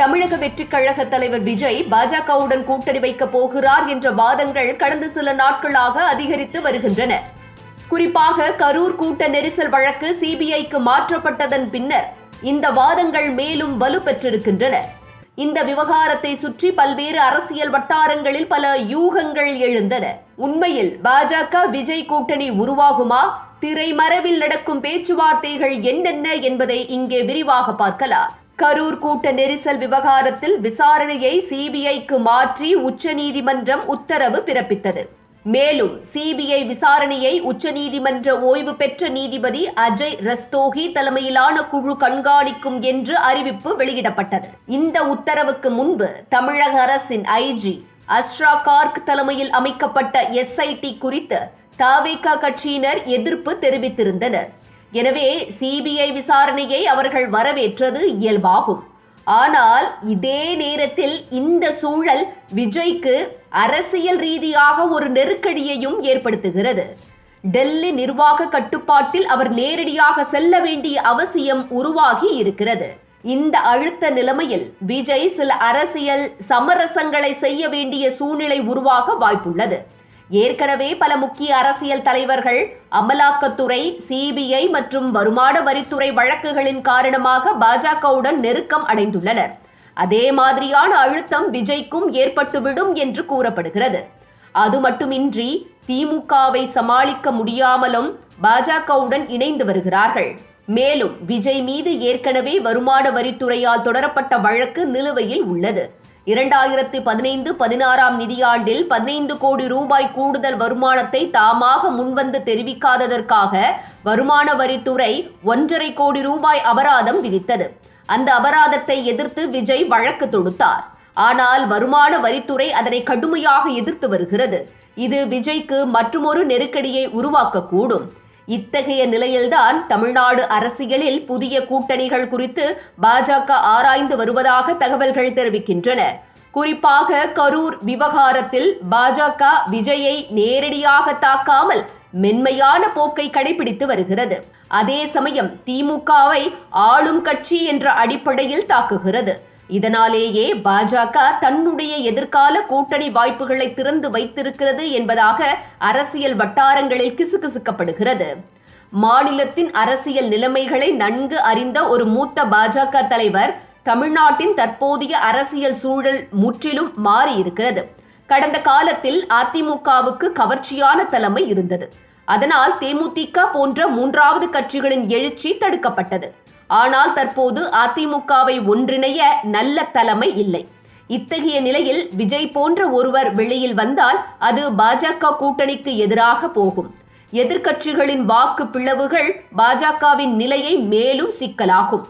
தமிழக வெற்றிக் கழக தலைவர் விஜய் பாஜகவுடன் கூட்டணி வைக்கப் போகிறார் என்ற வாதங்கள் கடந்த சில நாட்களாக அதிகரித்து வருகின்றன. குறிப்பாக கரூர் கூட்ட நெரிசல் வழக்கு சிபிஐக்கு மாற்றப்பட்டதன் பின்னர் இந்த வாதங்கள் மேலும் வலுப்பெற்றிருக்கின்றன. இந்த விவகாரத்தை சுற்றி பல்வேறு அரசியல் வட்டாரங்களில் பல யூகங்கள் எழுந்தன. உண்மையில் பாஜக விஜய் கூட்டணி உருவாகுமா? திரைமறைவில் நடக்கும் பேச்சுவார்த்தைகள் என்னென்ன என்பதை இங்கே விரிவாக பார்க்கலாம். கரூர் கூட்ட நெரிசல் விவகாரத்தில் விசாரணையை சிபிஐக்கு மாற்றி உச்சநீதிமன்றம் உத்தரவு பிறப்பித்தது. மேலும் சிபிஐ விசாரணையை உச்சநீதிமன்ற ஓய்வு பெற்ற நீதிபதி அஜய் ரஸ்தோகி தலைமையிலான குழு கண்காணிக்கும் என்று அறிவிப்பு வெளியிடப்பட்டது. இந்த உத்தரவுக்கு முன்பு தமிழக அரசின் ஐஜி அஸ்ரா கார்க் தலைமையில் அமைக்கப்பட்ட எஸ்ஐடி குறித்து தாவேகா கட்சியினர் எதிர்ப்பு தெரிவித்திருந்தனர். எனவே சிபிஐ விசாரணையை அவர்கள் வரவேற்றது இயல்பாகும். ஆனால் இதே நேரத்தில் இந்த சூழல் விஜய்க்கு அரசியல் ரீதியாக ஒரு நெருக்கடியையும் ஏற்படுத்துகிறது. டெல்லி நிர்வாக கட்டுப்பாட்டில் அவர் நேரடியாக செல்ல வேண்டிய அவசியம் உருவாகி இருக்கிறது. இந்த அழுத்த நிலைமையில் விஜய் சில அரசியல் சமரசங்களை செய்ய வேண்டிய சூழ்நிலை உருவாக வாய்ப்புள்ளது. ஏற்கனவே பல முக்கிய அரசியல் தலைவர்கள் அமலாக்கத்துறை சிபிஐ மற்றும் வருமான வரித்துறை வழக்குகளின் காரணமாக பாஜகவுடன் நெருக்கம் அடைந்துள்ளனர். அதே மாதிரியான அழுத்தம் விஜய்க்கும் ஏற்பட்டுவிடும் என்று கூறப்படுகிறது. அது மட்டுமின்றி திமுகவை சமாளிக்க முடியாமலும் பாஜகவுடன் இணைந்து வருகிறார்கள். மேலும் விஜய் மீது ஏற்கனவே வருமான வரித்துறையால் தொடரப்பட்ட வழக்கு நிலுவையில் உள்ளது. இரண்டாயிரத்து பதினைந்து பதினாறாம் நிதியாண்டில் பதினைந்து கோடி ரூபாய் கூடுதல் வருமானத்தை தாமாக முன்வந்து தெரிவிக்காததற்காக வருமான வரித்துறை ஒன்றரை கோடி ரூபாய் அபராதம் விதித்தது. அந்த அபராதத்தை எதிர்த்து விஜய் வழக்கு தொடுத்தார். ஆனால் வருமான வரித்துறை அதனை கடுமையாக எதிர்த்து வருகிறது. இது விஜய்க்கு மற்றுமொரு நெருக்கடியை உருவாக்கக்கூடும். இத்தகைய நிலையில்தான் தமிழ்நாடு அரசியலில் புதிய கூட்டணிகள் குறித்து பாஜக ஆராய்ந்து வருவதாக தகவல்கள் தெரிவிக்கின்றன. குறிப்பாக கரூர் விவகாரத்தில் பாஜக விஜயை நேரடியாக தாக்காமல் மென்மையான போக்கை கடைபிடித்து வருகிறது. அதே சமயம் திமுகவை ஆளும் கட்சி என்ற அடிப்படையில் தாக்குகிறது. இதனாலேயே பாஜக தன்னுடைய எதிர்கால கூட்டணி வாய்ப்புகளை திறந்து வைத்திருக்கிறது என்பதாக அரசியல் வட்டாரங்களில் கிசுகிசுக்கப்படுகிறது. மாநிலத்தின் அரசியல் நிலைமைகளை நன்கு அறிந்த ஒரு மூத்த பாஜக தலைவர் தமிழ்நாட்டின் தற்போதைய அரசியல் சூழல் முற்றிலும் மாறியிருக்கிறது. கடந்த காலத்தில் அதிமுகவுக்கு கவர்ச்சியான தலைமை இருந்தது. அதனால் தேமுதிக போன்ற மூன்றாவது கட்சிகளின் எழுச்சி தடுக்கப்பட்டது. ஆனால் தற்போது அதிமுகவை ஒன்றிணைய நல்ல தலைமை இல்லை. இத்தகைய நிலையில் விஜய் போன்ற ஒருவர் வெளியில் வந்தால் அது பாஜக கூட்டணிக்கு எதிராக போகும். எதிர்க்கட்சிகளின் வாக்கு பிளவுகள் பாஜகவின் நிலையை மேலும் சிக்கலாகும்.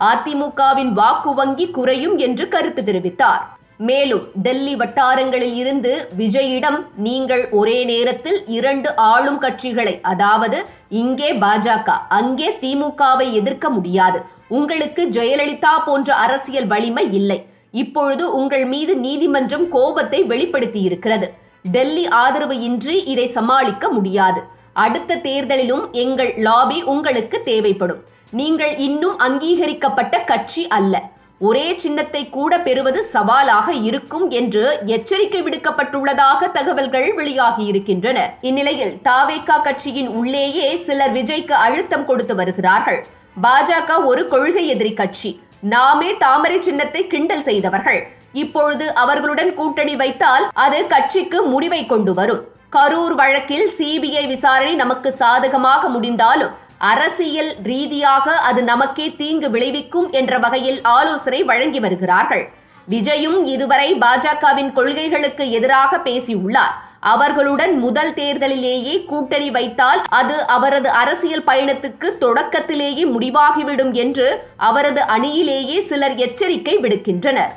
அதிமுகவின் வாக்கு வங்கி குறையும் என்று கருத்து தெரிவித்தார். மேலும் டெல்லி வட்டாரங்களில் இருந்து விஜயிடம் நீங்கள் ஒரே நேரத்தில் இரண்டு ஆளும் கட்சிகளை அதாவது இங்கே பாஜக அங்கே திமுகவை எதிர்க்க முடியாது. உங்களுக்கு ஜெயலலிதா போன்ற அரசியல் வலிமை இல்லை. இப்பொழுது உங்கள் மீது நீதிமன்றம் கோபத்தை வெளிப்படுத்தி இருக்கிறது டெல்லி ஆதரவு இன்றி இதை சமாளிக்க முடியாது. அடுத்த தேர்தலிலும் எங்கள் லாபி உங்களுக்கு தேவைப்படும். நீங்கள் இன்னும் அங்கீகரிக்கப்பட்ட கட்சி அல்ல. ஒரே சின்னத்தை கூட பெறுவது சவாலாக இருக்கும் என்று எச்சரிக்கை விடுக்கப்பட்டுள்ளதாக தகவல்கள் வெளியாகி இருக்கின்றன. இந்நிலையில் தாவேகா கட்சியின் உள்ளேயே சிலர் விஜய்க்கு அழுத்தம் கொடுத்து வருகிறார்கள். பாஜக ஒரு கொள்கை எதிரி கட்சி. நாமே தாமரை சின்னத்தை கிண்டல் செய்தவர்கள். இப்பொழுது அவர்களுடன் கூட்டணி வைத்தால் அது கட்சிக்கு முடிவை கொண்டு வரும். கரூர் வழக்கில் சிபிஐ விசாரணை நமக்கு சாதகமாக முடிந்தாலும் அரசியல் ரீதியாக அது நமக்கே தீங்கு விளைவிக்கும் என்ற வகையில் ஆலோசனை வழங்கி வருகிறார்கள். விஜயும் இதுவரை பாஜகவின் கொள்கைகளுக்கு எதிராக பேசியுள்ளார். அவர்களுடன் முதல் தேர்தலிலேயே கூட்டணி வைத்தால் அது அவரது அரசியல் பயணத்துக்கு தொடக்கத்திலேயே முடிவாகிவிடும் என்று அவரது அணியிலேயே சிலர் எச்சரிக்கை விடுக்கின்றனர்.